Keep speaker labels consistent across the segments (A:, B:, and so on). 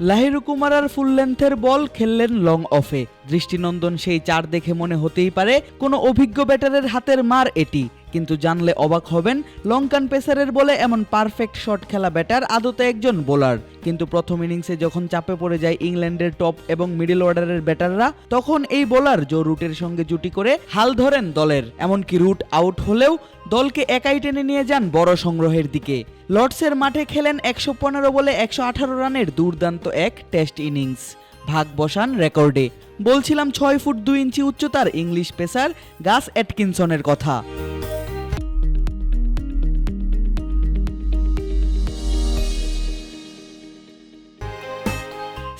A: লাহিরু কুমারার ফুল লেন্থের বল খেললেন লং অফে দৃষ্টিনন্দন সেই চার দেখে মনে হতেই পারে, কোনো অভিজ্ঞ ব্যাটারের হাতের মার এটি। কিন্তু জানলে অবাক হবেন, লঙ্কান পেসারের বলে এমন পারফেক্ট শট খেলা ব্যাটার আদতে একজন বোলার। কিন্তু প্রথম ইনিংসে যখন চাপে পড়ে যায় ইংল্যান্ডের টপ এবং মিডল অর্ডারের ব্যাটাররা, তখন এই বোলার জো রুটের সঙ্গে জুটি করে হাল ধরেন দলের। এমনকি রুট আউট হলেও দলকে একাই টেনে নিয়ে যান বড় সংগ্রহের দিকে। লর্ডসের মাঠে খেলেন একশো পনেরো বলে একশো আঠারো রানের দুর্দান্ত এক টেস্ট ইনিংস। ভাগ বসান রেকর্ডে। বলছিলাম ছয় ফুট দুই ইঞ্চি উচ্চতার ইংলিশ পেসার গাস অ্যাটকিনসনের কথা।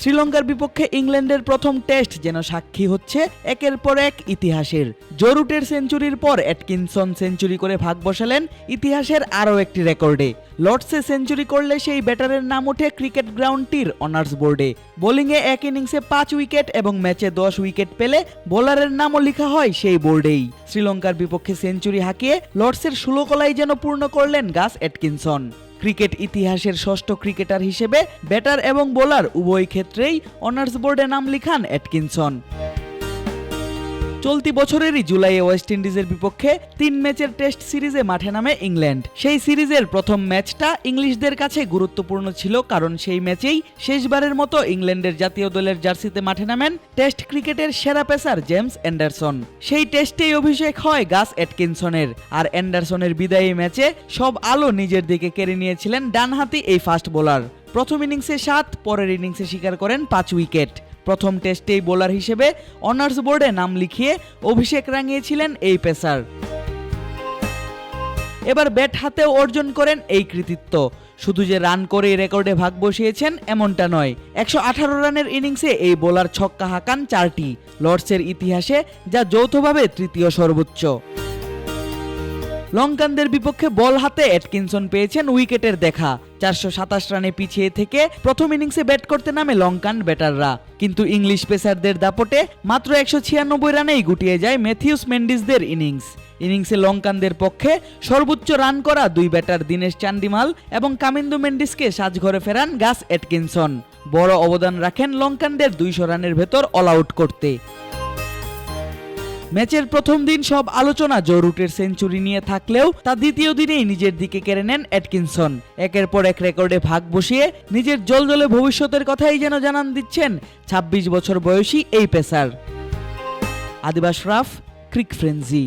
A: শ্রীলঙ্কার বিপক্ষে ইংল্যান্ডের প্রথম টেস্ট যেন সাক্ষী হচ্ছে একের পর এক ইতিহাসের। জরুটের সেঞ্চুরির পর অ্যাটকিনসন সেঞ্চুরি করে ভাগ বসালেন ইতিহাসের আরও একটি রেকর্ডে। লর্ডসে সেঞ্চুরি করলে সেই ব্যাটারের নাম ওঠে ক্রিকেট গ্রাউন্ডটির অনার্স বোর্ডে। বোলিংয়ে এক ইনিংসে পাঁচ উইকেট এবং ম্যাচে দশ উইকেট পেলে বোলারের নামও লেখা হয় সেই বোর্ডেই। শ্রীলঙ্কার বিপক্ষে সেঞ্চুরি হাঁকিয়ে লর্ডসের ষোলকলাই যেন পূর্ণ করলেন গাস অ্যাটকিনসন। ক্রিকেট ইতিহাসের ষষ্ঠ ক্রিকেটার হিসেবে ব্যাটার এবং বোলার উভয় ক্ষেত্রেই অনার্স বোর্ডে নাম লিখান অ্যাটকিনসন। চলতি বছরেরই জুলাইয়ে ওয়েস্ট ইন্ডিজের বিপক্ষে তিন ম্যাচের টেস্ট সিরিজে মাঠে নামে ইংল্যান্ড। সেই সিরিজের প্রথম ম্যাচটা ইংলিশদের কাছে গুরুত্বপূর্ণ ছিল কারণ সেই ম্যাচেই শেষবারের মতো ইংল্যান্ডের জাতীয় দলের জার্সিতে মাঠে নামেন টেস্ট ক্রিকেটের সেরা পেসার জেমস অ্যান্ডারসন। সেই টেস্টেই অভিষেক হয় গাস অ্যাটকিনসনের। আর অ্যান্ডারসনের বিদায়ী ম্যাচে সব আলো নিজের দিকে কেড়ে নিয়েছিলেন ডানহাতি এই ফাস্ট বোলার। প্রথম ইনিংসে সাত, পরের ইনিংসে স্বীকার করেন পাঁচ উইকেট। প্রথম টেস্টেই বোলার হিসেবে অনার্স বোর্ডে নাম লিখিয়ে অভিষেক রাঙিয়েছিলেন এই পেসার। এবার ব্যাট হাতেও অর্জন করেন এই কৃতিত্ব। শুধু যে রান করে রেকর্ডে ভাগ বসিয়েছেন এমনটা নয়, একশো আঠারো রানের ইনিংসে এই বোলার ছক্কা হাঁকান চারটি। লর্ডসের ইতিহাসে যা যৌথভাবে তৃতীয় সর্বোচ্চ। লঙ্কানদের বিপক্ষে বল হাতে অ্যাটকিনসন পেয়েছেন উইকেটের দেখা। চারশো সাতাশ রানে পিছিয়ে থেকে প্রথম ইনিংসে ব্যাট করতে নামে লঙ্কান ব্যাটাররা। কিন্তু ইংলিশ পেসারদের দাপটে মাত্র একশো ছিয়ানব্বই রানেই গুটিয়ে যায় ম্যাথিউস মেন্ডিসদের ইনিংস। ইনিংসে লঙ্কানদের পক্ষে সর্বোচ্চ রান করা দুই ব্যাটার দীনেশ চান্ডিমাল এবং কামিন্দু মেন্ডিসকে সাজঘরে ফেরান গাস অ্যাটকিনসন। বড় অবদান রাখেন লঙ্কানদের দুইশো রানের ভেতর অল আউট করতে। ম্যাচের প্রথম দিন সব আলোচনা জো রুটের সেঞ্চুরি নিয়ে থাকলেও তা দ্বিতীয় দিনেই নিজের দিকে কেড়ে নেন অ্যাটকিনসন। একের পর এক রেকর্ডে ভাগ বসিয়ে নিজের জলজলে ভবিষ্যতের কথাই যেন জানান দিচ্ছেন ২৬ বছর বয়সী এই পেসার। আদিবাস রাফ, ক্রিক ফ্রেন্সি।